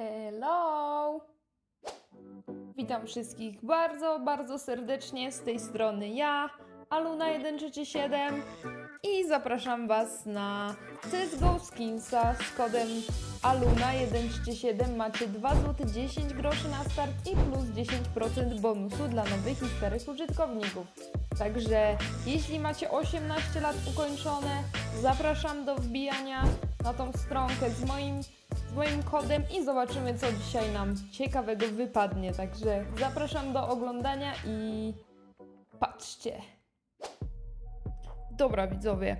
Hello! Witam wszystkich bardzo, bardzo serdecznie z tej strony ja, Aluna137 i zapraszam Was na CSGO Skinsa z kodem Aluna137 macie 2 zł 10 groszy na start i plus 10% bonusu dla nowych i starych użytkowników. Także jeśli macie 18 lat ukończone, zapraszam do wbijania na tą stronkę z moim, z moim kodem i zobaczymy, co dzisiaj nam ciekawego wypadnie. Także zapraszam do oglądania i patrzcie. Dobra, widzowie.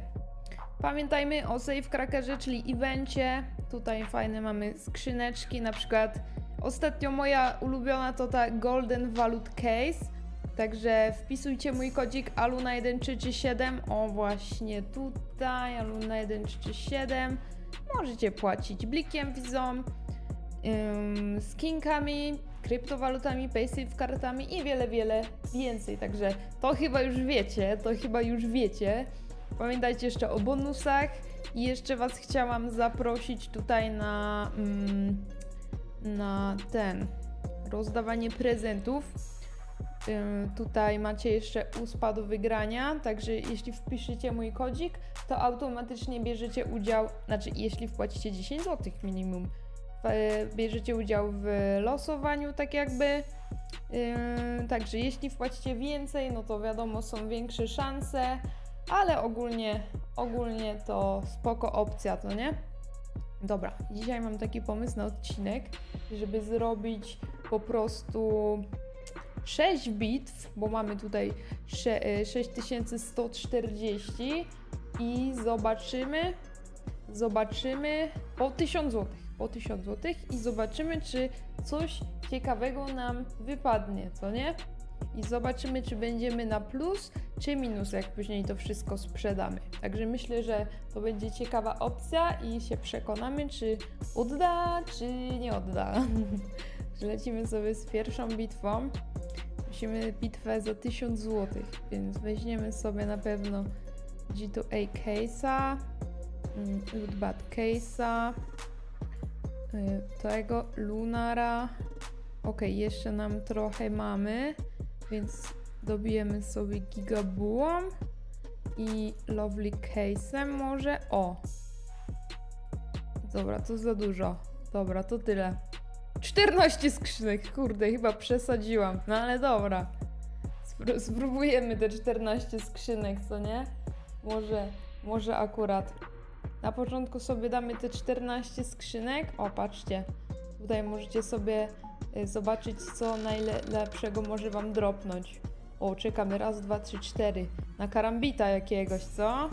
Pamiętajmy o Safe Crackerze, czyli evencie. Tutaj fajne mamy skrzyneczki, na przykład ostatnio moja ulubiona to ta Golden Valut Case. Także wpisujcie mój kodzik Aluna1337. O, właśnie tutaj, Aluna1337. Możecie płacić blikiem wizą, skinkami, kryptowalutami, paysafe kartami i wiele, wiele więcej. Także to chyba już wiecie, to chyba już wiecie. Pamiętajcie jeszcze o bonusach i jeszcze Was chciałam zaprosić tutaj na, na ten rozdawanie prezentów. Tutaj macie jeszcze USPA do wygrania, także jeśli wpiszecie mój kodzik, to automatycznie bierzecie udział, znaczy jeśli wpłacicie 10 zł minimum, e, bierzecie udział w losowaniu tak jakby. Także jeśli wpłacicie więcej, no to wiadomo są większe szanse, ale ogólnie, ogólnie to spoko opcja, to nie? Dobra, dzisiaj mam taki pomysł na odcinek, żeby zrobić po prostu 6 bitw, bo mamy tutaj sze- e, 6140 i zobaczymy, zobaczymy po 1000 zł, po 1000 zł i zobaczymy, czy coś ciekawego nam wypadnie, co nie? I zobaczymy, czy będziemy na plus, czy minus, jak później to wszystko sprzedamy. Także myślę, że to będzie ciekawa opcja i się przekonamy, czy odda, czy nie odda. Lecimy sobie z pierwszą bitwą. Musimy bitwę za 1000 zł, więc weźmiemy sobie na pewno G2A Case'a, mm, Lootbat Case'a, y, tego Lunara. Ok, jeszcze nam trochę mamy, więc dobijemy sobie Gigabułą i Lovely Case'em może. O! Dobra, to za dużo. Dobra, to tyle. 14 skrzynek, kurde, chyba przesadziłam. No ale dobra. Spró- spróbujemy te 14 skrzynek, co nie? Może, może akurat. Na początku sobie damy te 14 skrzynek. O, patrzcie. Tutaj możecie sobie y, zobaczyć, co najlepszego może wam dropnąć. O, czekamy. Raz, dwa, trzy, cztery. Na karambita jakiegoś, co?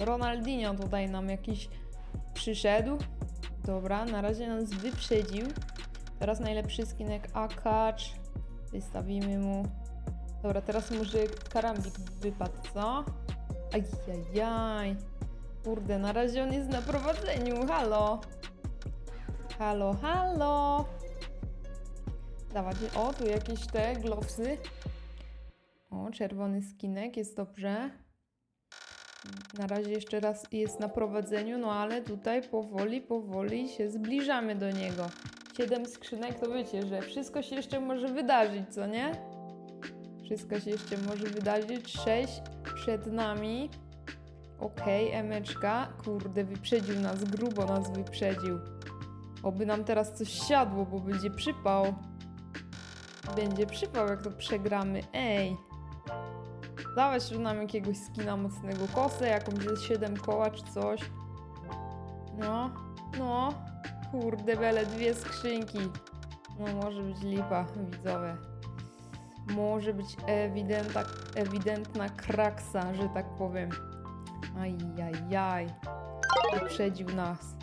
Ronaldinho tutaj nam jakiś przyszedł. Dobra, na razie nas wyprzedził. Teraz najlepszy skinek Akacz. Wystawimy mu. Dobra, teraz może karambik wypadł, co? Ajajaj. Kurde, na razie on jest na prowadzeniu. Halo. Halo, halo. Dawać. O, tu jakieś te glowsy. O, czerwony skinek, jest dobrze. Na razie jeszcze raz jest na prowadzeniu, no ale tutaj powoli, powoli się zbliżamy do niego. Siedem skrzynek, to wiecie, że wszystko się jeszcze może wydarzyć, co nie? Wszystko się jeszcze może wydarzyć. Sześć przed nami. Okej, emeczka. Kurde, wyprzedził nas, grubo nas wyprzedził. Oby nam teraz coś siadło, bo będzie przypał. Będzie przypał, jak to przegramy. Ej. Dawać nam jakiegoś skina mocnego kosę, jakąś ze 7 koła czy coś. No, no. Kurde, bele, dwie skrzynki. No może być lipa, widzowie. Może być ewidentna, ewidentna kraksa, że tak powiem. Ajajaj. Wyprzedził nas.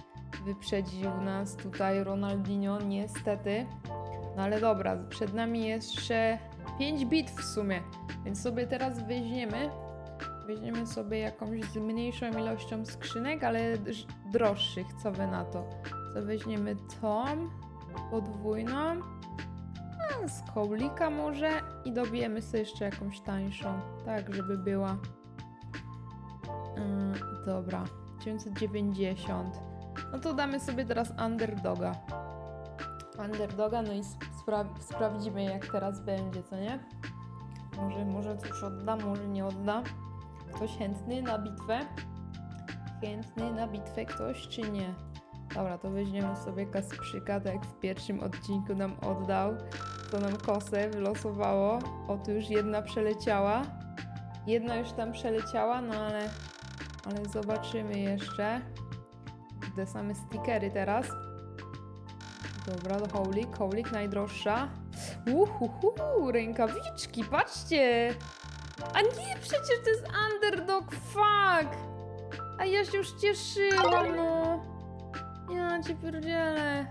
Wyprzedził nas tutaj Ronaldinho, niestety. No ale dobra, przed nami jeszcze 5 bitw w sumie. Więc sobie teraz weźmiemy. Weźmiemy sobie jakąś z mniejszą ilością skrzynek, ale droższych. Co wy na to? Co weźmiemy tą podwójną. A, z kołlika może i dobijemy sobie jeszcze jakąś tańszą. Tak, żeby była. Yy, dobra. 990. No to damy sobie teraz underdoga. underdoga, no i spra sprawdzimy jak teraz będzie, co nie? Może, może coś odda, może nie odda. Ktoś chętny na bitwę? Chętny na bitwę ktoś, czy nie? Dobra, to weźmiemy sobie Kasprzyka, tak jak w pierwszym odcinku nam oddał. To nam kosę wylosowało. O, tu już jedna przeleciała. Jedna już tam przeleciała, no ale, ale zobaczymy jeszcze. Te same stickery teraz. Dobra, to Howlik. Howlik najdroższa. Uhuhu, rękawiczki, patrzcie! A nie, przecież to jest underdog, fuck! A ja się już cieszyłam, no. Ja cię pierdzielę.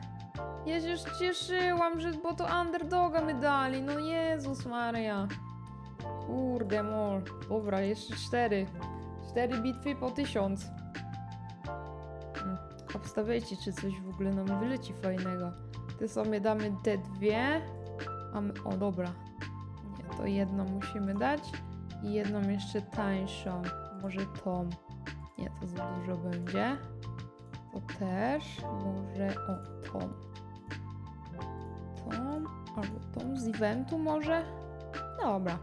Ja się już cieszyłam, że bo to underdoga my dali. No Jezus Maria. Kurde mol. Dobra, jeszcze cztery. Cztery bitwy po tysiąc. Hmm. Obstawiajcie, czy coś w ogóle nam wyleci fajnego. Te sobie damy te dwie. A my, o, dobra. Nie, to jedną musimy dać. I jedną jeszcze tańszą. Może tą. Nie, to za dużo będzie. To też. Może, o, tą. Tą, albo tą z eventu może? Dobra.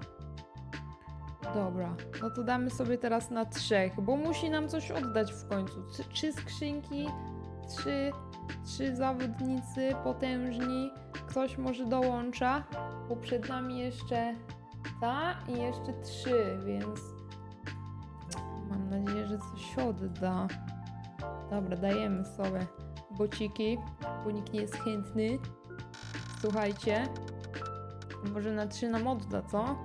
Dobra, no to damy sobie teraz na trzech, bo musi nam coś oddać w końcu. Trzy skrzynki, trzy, trzy zawodnicy potężni. Ktoś może dołącza, bo przed nami jeszcze ta i jeszcze trzy, więc mam nadzieję, że coś odda. Dobra, dajemy sobie bociki, bo nikt nie jest chętny. Słuchajcie, może na trzy nam odda, co?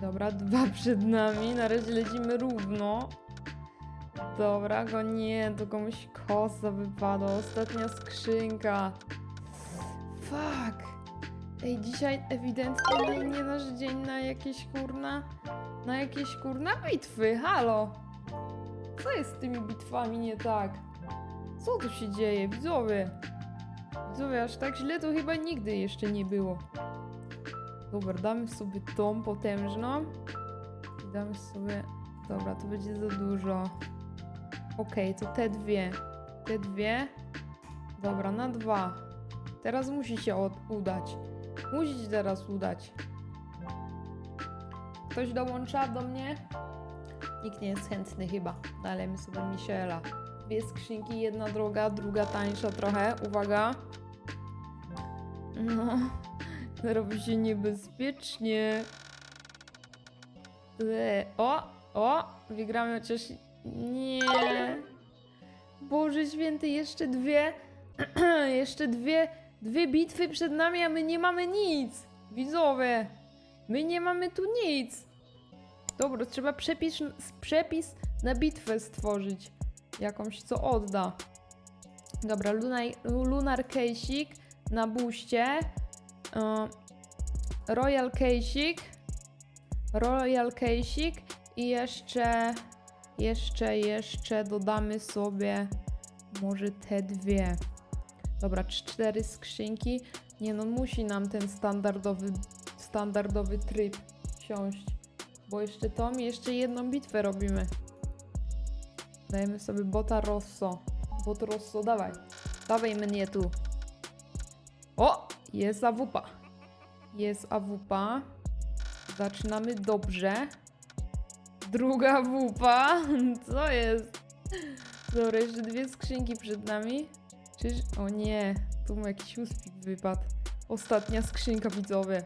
Dobra, dwa przed nami. Na razie lecimy równo. Dobra, go nie, to komuś kosa wypada. Ostatnia skrzynka. Fuck. Ej, dzisiaj ewidentnie nie, nie nasz dzień na jakieś kurna. Na jakieś kurna bitwy. Halo. Co jest z tymi bitwami nie tak? Co tu się dzieje, widzowie? Widzowie, aż tak źle to chyba nigdy jeszcze nie było. Dobra, damy sobie tą potężną. I damy sobie... Dobra, to będzie za dużo. Okej, to te dwie. Te dwie. Dobra, na dwa. Teraz musi się udać. Musi się teraz udać. Ktoś dołącza do mnie? Nikt nie jest chętny chyba. Dajemy sobie Michela. Dwie skrzynki, jedna droga, druga tańsza trochę. Uwaga. No. Robi się niebezpiecznie. O! O! Wygramy chociaż. Nie. Boże święty, jeszcze dwie. jeszcze dwie. Dwie bitwy przed nami, a my nie mamy nic. Widzowie. My nie mamy tu nic. Dobra, trzeba przepis, przepis na bitwę stworzyć. Jakąś, co odda. Dobra, Lunar, Lunar na buście. E, Royal Case'ik. Royal Case'ik. I jeszcze, jeszcze, jeszcze dodamy sobie może te dwie. Dobra, cz- cztery skrzynki. Nie no, musi nam ten standardowy, standardowy tryb siąść. Bo jeszcze tą i jeszcze jedną bitwę robimy. Dajemy sobie bota Rosso. Bot Rosso, dawaj. Dawaj mnie tu. O! Jest AWP. Jest AWP. Zaczynamy dobrze. Druga AWP. Co jest? Dobra, jeszcze dwie skrzynki przed nami. Czyż... O nie, tu mu jakiś uspik wypadł. Ostatnia skrzynka, widzowie.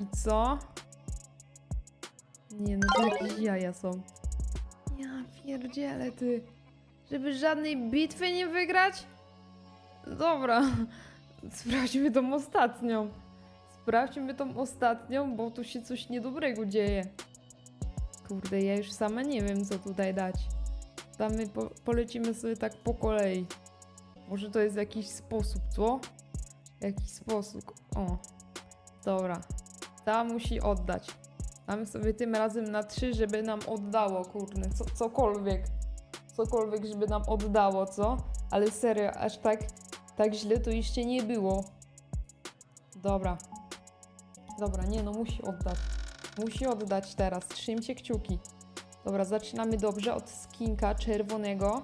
I co? Nie, no to jakieś jaja są. Ja pierdzielę, ty. Żeby żadnej bitwy nie wygrać? Dobra. Sprawdźmy tą ostatnią. Sprawdźmy tą ostatnią, bo tu się coś niedobrego dzieje. Kurde, ja już sama nie wiem, co tutaj dać. Damy, po, polecimy sobie tak po kolei. Może to jest jakiś sposób, co? Jakiś sposób. O. Dobra. Ta musi oddać. Damy sobie tym razem na trzy, żeby nam oddało, kurde. Co, cokolwiek. Cokolwiek, żeby nam oddało, co? Ale serio, aż tak, tak źle to jeszcze nie było. Dobra. Dobra, nie no, musi oddać. Musi oddać teraz. Trzymcie kciuki. Dobra, zaczynamy dobrze od skinka czerwonego.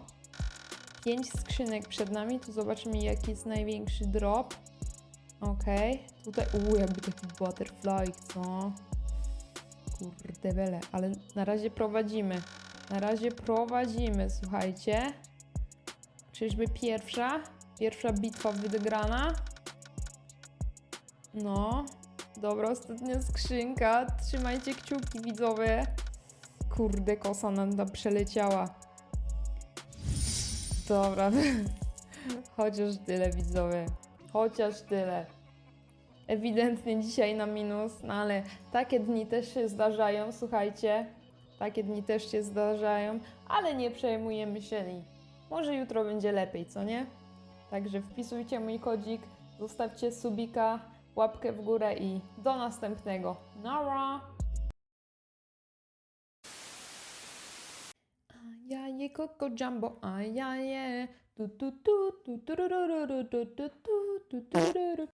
Pięć skrzynek przed nami, tu zobaczymy jaki jest największy drop. Okej, tutaj, uuu, jakby taki butterfly, co? Kurde bele, ale na razie prowadzimy. Na razie prowadzimy, słuchajcie. Czyżby pierwsza? Pierwsza bitwa wygrana? No. Dobra, ostatnia skrzynka. Trzymajcie kciuki, widzowie. Kurde, kosa nam tam przeleciała. Dobra. Chociaż tyle, widzowie. Chociaż tyle. Ewidentnie dzisiaj na minus, no ale takie dni też się zdarzają, słuchajcie. Takie dni też się zdarzają, ale nie przejmujemy się może jutro będzie lepiej, co nie? Także wpisujcie mój kodzik, zostawcie subika, łapkę w górę i do następnego. Nara! Ajaje koko jumbo, ajaje. Tu tu tu tu tu ru ru tu tu tu tu tu ru ru.